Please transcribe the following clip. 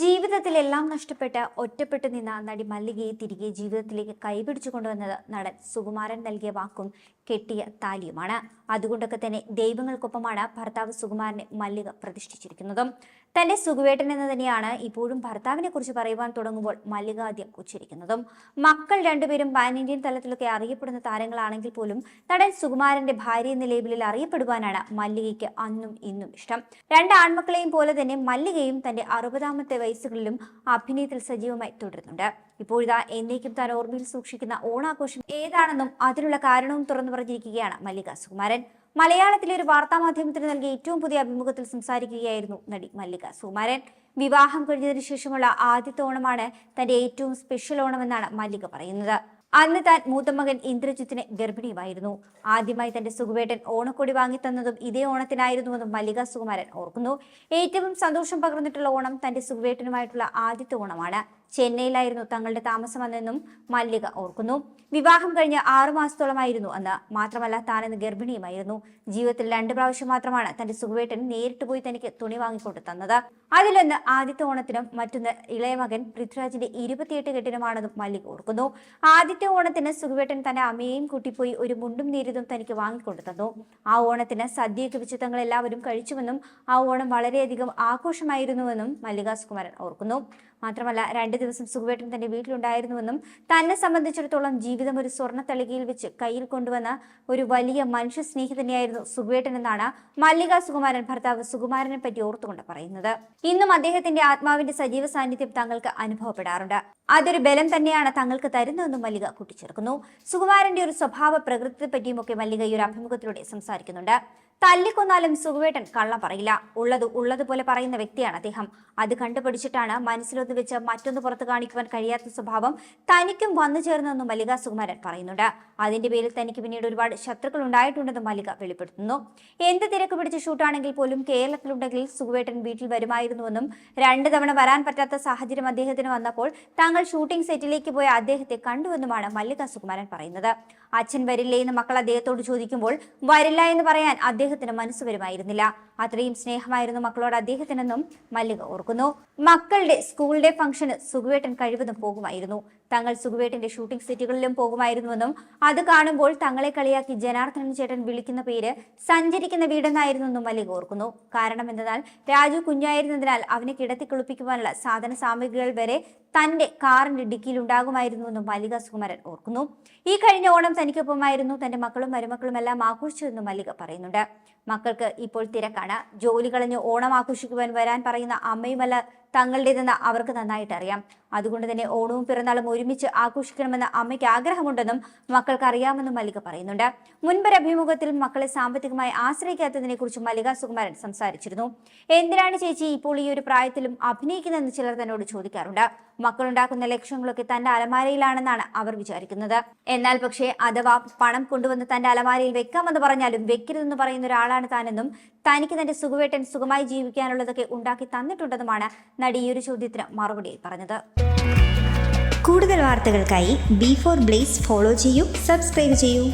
ജീവിതത്തിൽ എല്ലാം നഷ്ടപ്പെട്ട് ഒറ്റപ്പെട്ടു നിന്ന നടി മല്ലികയെ തിരികെ ജീവിതത്തിലേക്ക് കൈപിടിച്ചു കൊണ്ടുവന്നത് നടൻ സുകുമാരൻ നൽകിയ വാക്കും കെട്ടിയ താലിയുമാണ്. അതുകൊണ്ടൊക്കെ തന്നെ ദൈവങ്ങൾക്കൊപ്പമാണ് ഭർത്താവ് സുകുമാരനെ മല്ലിക പ്രതിഷ്ഠിച്ചിരിക്കുന്നതും. തന്റെ സുഖവേട്ടൻ എന്ന് തന്നെയാണ് ഇപ്പോഴും ഭർത്താവിനെ കുറിച്ച് പറയുവാൻ തുടങ്ങുമ്പോൾ മല്ലികാദ്യം ഉച്ചരിക്കുന്നതും മക്കൾ രണ്ടുപേരും പാൻ ഇന്ത്യൻ തലത്തിലൊക്കെ അറിയപ്പെടുന്ന താരങ്ങളാണെങ്കിൽ പോലും നടൻ സുകുമാരന്റെ ഭാര്യ എന്ന ലേബിളിൽ അറിയപ്പെടുവാനാണ് മല്ലികയ്ക്ക് അന്നും ഇന്നും ഇഷ്ടം. രണ്ട് ആൺമക്കളെയും പോലെ തന്നെ മല്ലികയും തന്റെ അറുപതാമത്തെ വയസ്സുകളിലും അഭിനയത്തിൽ സജീവമായി തുടരുന്നുണ്ട്. ഇപ്പോഴിതാ എന്നേക്കും താൻ ഓർമ്മയിൽ സൂക്ഷിക്കുന്ന ഓണാഘോഷം ഏതാണെന്നും അതിനുള്ള കാരണവും തുറന്നു പറഞ്ഞിരിക്കുകയാണ് മല്ലിക സുകുമാരൻ. മലയാളത്തിലെ ഒരു വാർത്താ വാർത്താമാധ്യമത്തിന് നൽകിയ ഏറ്റവും പുതിയ അഭിമുഖത്തിൽ സംസാരിക്കുകയായിരുന്നു നടി മല്ലിക സുമാരൻ. വിവാഹം കഴിഞ്ഞതിനു ശേഷമുള്ള ആദ്യത്തെ ഓണമാണ് തന്റെ ഏറ്റവും സ്പെഷ്യൽ ഓണമെന്നാണ് മല്ലിക പറയുന്നത്. അന്ന് താൻ മൂത്തമകൻ ഇന്ദ്രജിത്തിന് ഗർഭിണിയുമായിരുന്നു. ആദ്യമായി തന്റെ സുഖുവേട്ടൻ ഓണക്കൊടി വാങ്ങിത്തന്നതും ഇതേ ഓണത്തിനായിരുന്നുവെന്നും മല്ലിക സുകുമാരൻ ഓർക്കുന്നു. ഏറ്റവും സന്തോഷം പകർന്നിട്ടുള്ള ഓണം തന്റെ സുഖുവേട്ടനുമായിട്ടുള്ള ആദ്യത്തെ ഓണമാണ്. ചെന്നൈയിലായിരുന്നു തങ്ങളുടെ താമസമെന്നും മല്ലിക ഓർക്കുന്നു. വിവാഹം കഴിഞ്ഞ് ആറു മാസത്തോളമായിരുന്നു അന്ന്. മാത്രമല്ല താനെന്ന് ഗർഭിണിയുമായിരുന്നു. ജീവിതത്തിൽ രണ്ട് പ്രാവശ്യം മാത്രമാണ് തന്റെ സുഖവേട്ടൻ നേരിട്ട് പോയി തനിക്ക് തുണി വാങ്ങിക്കൊണ്ട് തന്നത്. അതിലൊന്ന് ആദ്യത്തെ ഓണത്തിനും മറ്റൊന്ന് ഇളയ മകൻ പൃഥ്വിരാജിന്റെ ഇരുപത്തിയെട്ട് കെട്ടിനുമാണെന്നും മല്ലിക ഓർക്കുന്നു. ആദ്യത്തെ ഓണത്തിന് സുഖവേട്ടൻ തന്റെ അമ്മയെയും കൂട്ടിപ്പോയി ഒരു മുണ്ടും നേരിതും തനിക്ക് വാങ്ങിക്കൊണ്ടു തന്നു. ആ ഓണത്തിന് സദ്യയൊക്കെ വെച്ച് തങ്ങൾ എല്ലാവരും കഴിച്ചുവെന്നും ആ ഓണം വളരെയധികം ആഘോഷമായിരുന്നുവെന്നും മല്ലിക സുകുമാരൻ ഓർക്കുന്നു. മാത്രമല്ല രണ്ട് ദിവസം സുഖവേട്ടൻ തന്റെ വീട്ടിലുണ്ടായിരുന്നുവെന്നും തന്നെ സംബന്ധിച്ചിടത്തോളം ജീവിതം ഒരു സ്വർണ തളികയിൽ വെച്ച് കയ്യിൽ കൊണ്ടുവന്ന ഒരു വലിയ മനുഷ്യ സ്നേഹി തന്നെയായിരുന്നു സുഖവേട്ടൻ എന്നാണ് മല്ലിക സുകുമാരൻ ഭർത്താവ് സുകുമാരനെ പറ്റി ഓർത്തുകൊണ്ട് പറയുന്നത്. ഇന്നും അദ്ദേഹത്തിന്റെ ആത്മാവിന്റെ സജീവ സാന്നിധ്യം തങ്ങൾക്ക് അനുഭവപ്പെടാറുണ്ട്. അതൊരു ബലം തന്നെയാണ് തങ്ങൾക്ക് തരുന്നതെന്നും മല്ലിക കൂട്ടിച്ചേർക്കുന്നു. സുകുമാരന്റെ ഒരു സ്വഭാവ പ്രകൃതിയെ പറ്റിയുമൊക്കെ മല്ലിക ഈ ഒരു അഭിമുഖത്തിലൂടെ സംസാരിക്കുന്നുണ്ട്. തല്ലിക്കൊന്നാലും സുഖവേട്ടൻ കള്ളം പറയില്ല. ഉള്ളത് ഉള്ളതുപോലെ പറയുന്ന വ്യക്തിയാണ് അദ്ദേഹം. അത് കണ്ടുപിടിച്ചിട്ടാണ് മനസ്സിലൊന്ന് വെച്ച് മറ്റൊന്ന് പുറത്തു കാണിക്കുവാൻ കഴിയാത്ത സ്വഭാവം തനിക്കും വന്നു ചേർന്നെന്നും മല്ലിക സുകുമാരൻ പറയുന്നുണ്ട്. അതിന്റെ പേരിൽ തനിക്ക് പിന്നീട് ഒരുപാട് ശത്രുക്കൾ ഉണ്ടായിട്ടുണ്ടെന്നും മല്ലിക വെളിപ്പെടുത്തുന്നു. എന്ത് തിരക്ക് പിടിച്ച ഷൂട്ടാണെങ്കിൽ പോലും കേരളത്തിലുണ്ടെങ്കിൽ സുഖവേട്ടൻ വീട്ടിൽ വരുമായിരുന്നുവെന്നും രണ്ട് തവണ വരാൻ പറ്റാത്ത സാഹചര്യം അദ്ദേഹത്തിന് വന്നപ്പോൾ താങ്കൾ ഷൂട്ടിംഗ് സെറ്റിലേക്ക് പോയ അദ്ദേഹത്തെ കണ്ടുവെന്നുമാണ് മല്ലിക സുകുമാരൻ പറയുന്നത്. അച്ഛൻ വരില്ലേ എന്ന് മക്കൾ അദ്ദേഹത്തോട് ചോദിക്കുമ്പോൾ വരില്ല എന്ന് പറയാൻ അദ്ദേഹത്തിന് മനസ്സ് വരുമായിരുന്നില്ല. അത്രയും സ്നേഹമായിരുന്നു മക്കളോട് അദ്ദേഹത്തിനെന്നും മല്ലിക ഓർക്കുന്നു. മക്കളുടെ സ്കൂൾ ഡേ ഫംഗ്ഷന് സുഖുവേട്ടൻ കഴിവതും പോകുമായിരുന്നു. തങ്ങൾ സുഖുവേട്ടന്റെ ഷൂട്ടിംഗ് സെറ്റുകളിലും പോകുമായിരുന്നുവെന്നും അത് കാണുമ്പോൾ തങ്ങളെ കളിയാക്കി ജനാർദ്ദനൻ ചേട്ടൻ വിളിക്കുന്ന പേര് സഞ്ചരിക്കുന്ന വീടെന്നായിരുന്നെന്നും മല്ലിക ഓർക്കുന്നു. കാരണം എന്തെന്നാൽ രാജു കുഞ്ഞായിരുന്നതിനാൽ അവനെ കിടത്തി കുളിപ്പിക്കുവാനുള്ള സാധന സാമഗ്രികൾ വരെ തന്റെ കാറിന്റെ ഡിക്കിയിൽ ഉണ്ടാകുമായിരുന്നുവെന്നും മല്ലിക സുകുമാരൻ ഓർക്കുന്നു. ഈ കഴിഞ്ഞ ഓണം തനിക്കൊപ്പമായിരുന്നു. തന്റെ മക്കളും മരുമക്കളും എല്ലാം ആഘോഷിച്ചതെന്നും മല്ലിക പറയുന്നുണ്ട്. മക്കൾക്ക് ഇപ്പോൾ തിരക്കാണ്. ജോലി കളഞ്ഞ് ഓണം ആഘോഷിക്കുവാൻ വരാൻ പറയുന്ന അമ്മയുമല്ല തങ്ങളുടേതെന്ന് അവർക്ക് നന്നായിട്ട് അറിയാം അതുകൊണ്ട് തന്നെ ഓണവും പിറന്നാളും ഒരുമിച്ച് ആഘോഷിക്കണമെന്ന് അമ്മയ്ക്ക് ആഗ്രഹമുണ്ടെന്നും മക്കൾക്ക് അറിയാമെന്നും മല്ലിക പറയുന്നുണ്ട്. മുൻപൊരു അഭിമുഖത്തിൽ മക്കളെ സാമ്പത്തികമായി ആശ്രയിക്കാത്തതിനെ കുറിച്ച് മല്ലിക സുകുമാരൻ സംസാരിച്ചിരുന്നു. എന്തിനാണ് ചേച്ചി ഇപ്പോൾ ഈ ഒരു പ്രായത്തിലും അഭിനയിക്കുന്നതെന്ന് ചിലർ തന്നോട് ചോദിക്കാറുണ്ട്. മക്കളുണ്ടാക്കുന്ന ലക്ഷ്യങ്ങളൊക്കെ തന്റെ അലമാരയിലാണെന്നാണ് അവർ വിചാരിക്കുന്നത്. എന്നാൽ പക്ഷേ അഥവാ പണം കൊണ്ടുവന്ന് തന്റെ അലമാരയിൽ വെക്കാമെന്ന് പറഞ്ഞാലും വെക്കരുതെന്ന് പറയുന്ന ഒരാളാണ് താനെന്നും തനിക്ക് തന്റെ സുഖവേട്ടൻ സുഖമായി ജീവിക്കാനുള്ളതൊക്കെ ഉണ്ടാക്കി തന്നിട്ടുണ്ടെന്നുമാണ് നടി ഈ ഒരു ചോദ്യത്തിന് മറുപടിയായി പറഞ്ഞത്. കൂടുതൽ വാർത്തകൾക്കായി ബി ഫോർ ബ്ലേസ് ഫോളോ ചെയ്യൂ സബ്സ്ക്രൈബ് ചെയ്യൂ.